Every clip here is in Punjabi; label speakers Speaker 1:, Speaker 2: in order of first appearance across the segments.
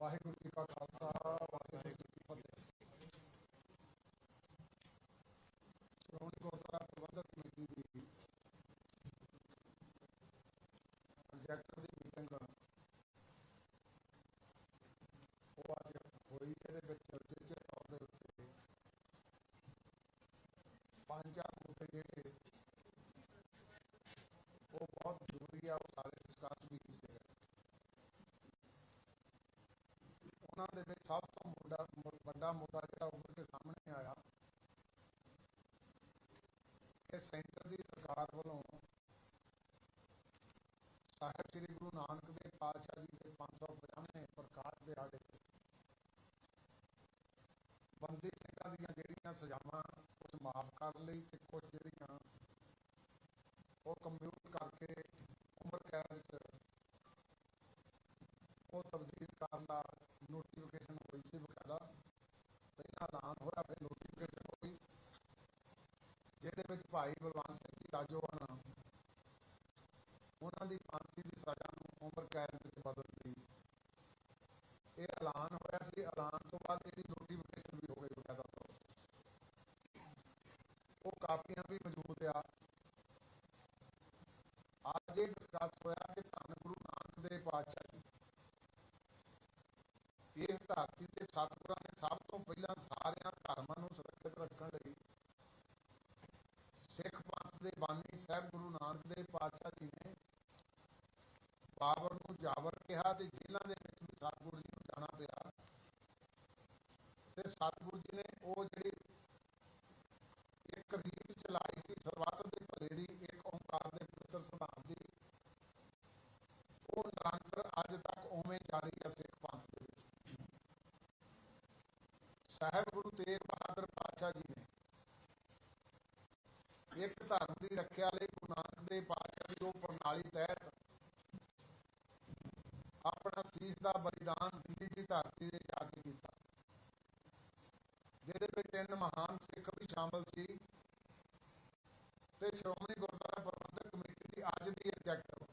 Speaker 1: ਵਾਹਿਗੁਰੂ ਜੀ ਕਾ ਖਾਲਸਾ, ਵਾਹਿਗੁਰੂ ਜੀ ਕੀ ਫਤਿਹ। ਸ਼੍ਰੋਮਣੀ ਗੁਰਦੁਆਰਾ ਪ੍ਰਬੰਧਕ ਕਮੇਟੀ ਦੀ ਪ੍ਰੋਜੈਕਟਰ ਦੀ ਮੀਟਿੰਗ ਉਹ ਅੱਜ ਹੋਈ ਇਹਦੇ ਵਿੱਚ ਜਿਸ ਤੌਰ ਦੇ ਉੱਤੇ ਪੰਜ ਚਾਰ ਮੁੱਦੇ ਜਿਹੜੇ ਉਹ ਬਹੁਤ ਜ਼ਰੂਰੀ ਆ, ਉਹ ਸਾਰੇ ਡਿਸਕਸ ਵੀ ਕੀਤੇ ਉਹਨਾਂ ਦੇ ਵਿੱਚ ਸਭ ਤੋਂ ਮੁੱਦਾ ਵੱਡਾ ਮੁੱਦਾ ਜਿਹੜਾ ਉੱਭਰ ਕੇ ਸਾਹਮਣੇ ਆਇਆ ਕਿ ਸੈਂਟਰ ਦੀ ਸਰਕਾਰ ਵੱਲੋਂ ਸਾਹਿਬ ਸ੍ਰੀ ਗੁਰੂ ਨਾਨਕ ਦੇਵ ਪਾਤਸ਼ਾਹ ਜੀ ਦੇ 550ਵੇਂ ਪ੍ਰਕਾਸ਼ ਦਿਹਾੜੇ ਤੇ ਬੰਦੀ ਸਿੰਘਾਂ ਦੀਆਂ ਜਿਹੜੀਆਂ ਸਜ਼ਾਵਾਂ ਕੁਝ ਮਾਫ ਕਰ ਲਈ ਤੇ ਕੁਝ ਜਿਹੜੀਆਂ ਉਹ ਕੰਪਿਊਟਰ ਕਰਕੇ ਉਮਰ ਕੈਦ ਚ ਉਹ ਤਬਦੀਲ ਕਰਨ ਦਾ ਨੋਟੀਫਿਕੇਸ਼ਨ ਹੋਈ ਸੀ ਬਕਾਇਦਾ, ਪਹਿਲਾਂ ਐਲਾਨ ਹੋਇਆ ਫਿਰ ਨੋਟੀਫਿਕੇਸ਼ਨ ਹੋਈ ਜਿਹਦੇ ਵਿੱਚ ਭਾਈ ਬਲਵੰਤ ਸਿੰਘ ਜੀ ਰਾਜੋਆਣਾ ਉਹਨਾਂ ਦੀ ਫਾਂਸੀ ਦੀ ਸਜ਼ਾ ਨੂੰ ਉਮਰ ਕੈਦ ਵਿੱਚ ਬਦਲਤੀ ਇਹ ਐਲਾਨ ਹੋਇਆ ਸੀ, ਐਲਾਨ ਤੋਂ ਬਾਅਦ ਇਹਦੀ ਨੋਟੀਫਿਕੇਸ਼ਨ ਵੀ ਹੋ ਗਈ ਬਕਾਇਦਾ ਤੌਰ ਉਹ ਕਾਪੀਆਂ ਵੀ ਮੌਜੂਦ ਆ। ਅੱਜ ਇਹ ਡਿਸਕਸ ਹੋਇਆ ਕਿ ਧੰਨ ਗੁਰੂ ਨਾਨਕ ਦੇਵ ਪਾਤਸ਼ਾਹ ਜੀ ਇਸ ਧਰਤੀ ਤੇ ਸਤਿਗੁਰਾਂ ਨੇ ਸਭ ਤੋਂ ਪਹਿਲਾਂ ਸਾਰਿਆਂ ਧਰਮਾਂ ਨੂੰ ਸੁਰੱਖਿਅਤ ਰੱਖਣ ਲਈ ਸਿੱਖ ਪੰਥ ਦੇ ਬਾਨੀ ਸਾਹਿਬ ਗੁਰੂ ਨਾਨਕ ਦੇਵ ਪਾਤਸ਼ਾਹ ਜੀ ਨੇ ਬਾਬਰ ਨੂੰ ਜਾਬਰ ਕਿਹਾ ਤੇ ਜੇਲ੍ਹਾਂ ਦੇ ਵਿੱਚ ਵੀ ਸਤਿਗੁਰੂ ਜੀ ਨੂੰ ਜਾਣਾ ਪਿਆ। ਤੇ ਸਤਿਗੁਰੂ ਜੀ ਨੇ ਉਹ ਜਿਹੜੀ ਇੱਕ ਰੀਤ ਚਲਾਈ ਸੀ, ਸਰਬੱਤ ਦੇ ਭਲੇ ਦੀ, ਇੱਕ ਓੰਕਾਰ ਦੇ ਪਵਿੱਤਰ ਸਿਧਾਂਤ ਦੀ, ਉਹ ਨਿਰੰਤਰ ਅੱਜ ਤੱਕ ਉਵੇਂ ਜਾਰੀ ਹੈ ਸਿੱਖ ਪੰਥ ਦੇ ਵਿੱਚ ਸਾਹਿਬ ਗੁਰੂ ਤੇਗ ਬਹਾਦਰ ਪਾਤਸ਼ਾਹ ਜੀ ਨੇ। ਇੱਕ ਧਰਮ ਦੀ ਰੱਖਿਆ ਲਈ ਗੁਰੂ ਨਾਨਕ ਦੇਵ ਪਾਤਸ਼ਾਹ ਦੀ ਉਹ ਪ੍ਰਣਾਲੀ ਤਹਿਤ ਆਪਣਾ ਸੀਸ ਦਾ ਬਲੀਦਾਨ ਦਿੱਲੀ ਦੀ ਧਰਤੀ ਤੇ ਜਾ ਕੇ ਕੀਤਾ। ਜਿਹਦੇ ਵਿੱਚ ਤਿੰਨ ਮਹਾਨ ਸਿੱਖ ਵੀ ਸ਼ਾਮਲ ਸੀ ਤੇ ਸ਼੍ਰੋਮਣੀ ਗੁਰਦੁਆਰਾ ਪ੍ਰਬੰਧਕ ਕਮੇਟੀ ਦੀ ਅੱਜ ਦੀ ਐਗਜ਼ੈਕਟਿਵ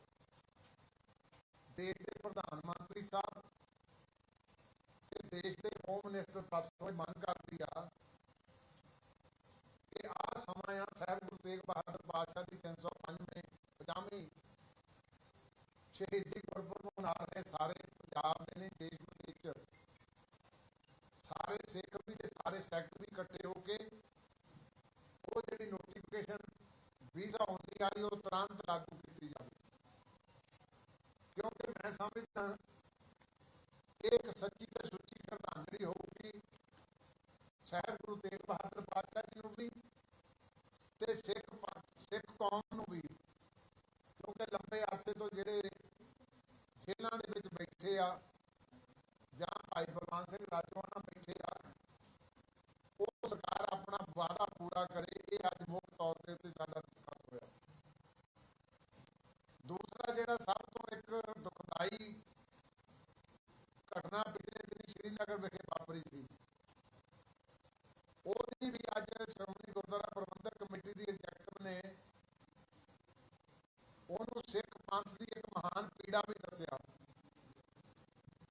Speaker 1: ਦੇਸ਼ ਦੇ ਪ੍ਰਧਾਨ ਮੰਤਰੀ ਸਾਹਿਬ ਦੇਸ਼ ਦੇ ਹੋਮ ਮਿਨਿਸਟਰ ਪਦ ਤੋਂ ਮੰਗ ਕਰਦੀ ਆ ਕਿ ਆ ਸਮਾਂ ਆ, ਸਾਹਿਬ ਗੁਰੂ ਤੇਗ ਬਹਾਦਰ ਪਾਤਸ਼ਾਹ ਦੀ 305ਵੇਂ 50ਵੀਂ ਸ਼ਹੀਦੀ ਗੁਰਪੁਰਬ ਮਨਾ ਰਹੇ ਸਾਰੇ ਪੰਜਾਬ ਦੇ ਨੇ, ਦੇਸ਼ ਵਿਦੇਸ਼ ਸਾਰੇ ਸਿੱਖ ਵੀ ਤੇ ਸਾਰੇ ਸੈਕਟ ਵੀ ਇਕੱਠੇ ਹੋ ਕੇ ਉਹ ਜਿਹੜੀ ਨੋਟੀਫਿਕੇਸ਼ਨ ਵੀਜ਼ਾ ਹੁੰਦੀ ਵਾਲੀ ਉਹ ਤੁਰੰਤ ਲਾਗੂ ਕੀਤੀ ਜਾਵੇ। ਕਿਉਂਕਿ ਮੈਂ ਸਮਝਦਾ ਇਹ ਇੱਕ ਸੱਚੀ ਤੇ ਸੁੱਚੀ ਸ਼ਰਧਾਂਜਲੀ ਹੋਊਗੀ ਸਾਹਿਬ ਗੁਰੂ ਤੇਗ ਬਹਾਦਰ ਪਾਤਸ਼ਾਹ ਜੀ ਨੂੰ ਵੀ ਤੇ ਸਿੱਖ ਸਿੱਖ ਕੌਮ ਨੂੰ ਵੀ, ਕਿਉਂਕਿ ਲੰਬੇ ਅਰਸੇ ਤੋਂ ਜਿਹੜੇ ਜੇਲ੍ਹਾਂ ਦੇ ਵਿੱਚ ਬੈਠੇ ਆ ਜਾਂ ਭਾਈ ਬਲਵੰਤ ਸਿੰਘ ਰਾਜਵਾਨਾ ਬੈਠੇ ਆ, ਉਹ ਸਰਕਾਰ ਆਪਣਾ ਵਾਅਦਾ ਪੂਰਾ ਕਰੇ, ਇਹ ਅੱਜ ਮੁੱਖ ਤੌਰ ਤੇ ਉੱਤੇ ਸਾਡਾ ਡਿਸਕਸ ਹੋਇਆ। ਦੂਸਰਾ ਜਿਹੜਾ ਸਭ ਤੋਂ ਇੱਕ ਦੁਖਦਾਈ ਘਟਨਾ ਪਿਛਲੇ ਦਿਨੀ ਸ਼੍ਰੀਨਗਰ ਵਿਖੇ ਵਾਪਰੀ ਸੀ। ਵੀ ਸ਼੍ਰੋਮਣੀ ਗੁਰਦੁਆਰਾ ਪ੍ਰਬੰਧਕ ਕਮੇਟੀ ਦੀ ਐਗਜ਼ੈਕਟਿਵ ਨੇ ਉਹਨੂੰ ਸਿੱਖ ਪੰਥ ਦੀ ਇੱਕ ਮਹਾਨ ਪੀੜਾ ਵੀ ਦੱਸਿਆ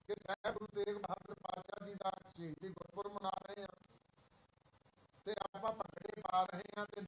Speaker 1: ਕਿ ਸਾਹਿਬ ਗੁਰੂ ਤੇਗ ਬਹਾਦਰ ਪਾਤਸ਼ਾਹ ਜੀ ਦਾ ਸ਼ਹੀਦੀ ਗੁਰਪੁਰਬ ਮਨਾ ਰਹੇ ਹਾਂ ਤੇ ਆਪਾਂ ਭੰਗੜੇ ਪਾ ਰਹੇ ਹਾਂ ਤੇ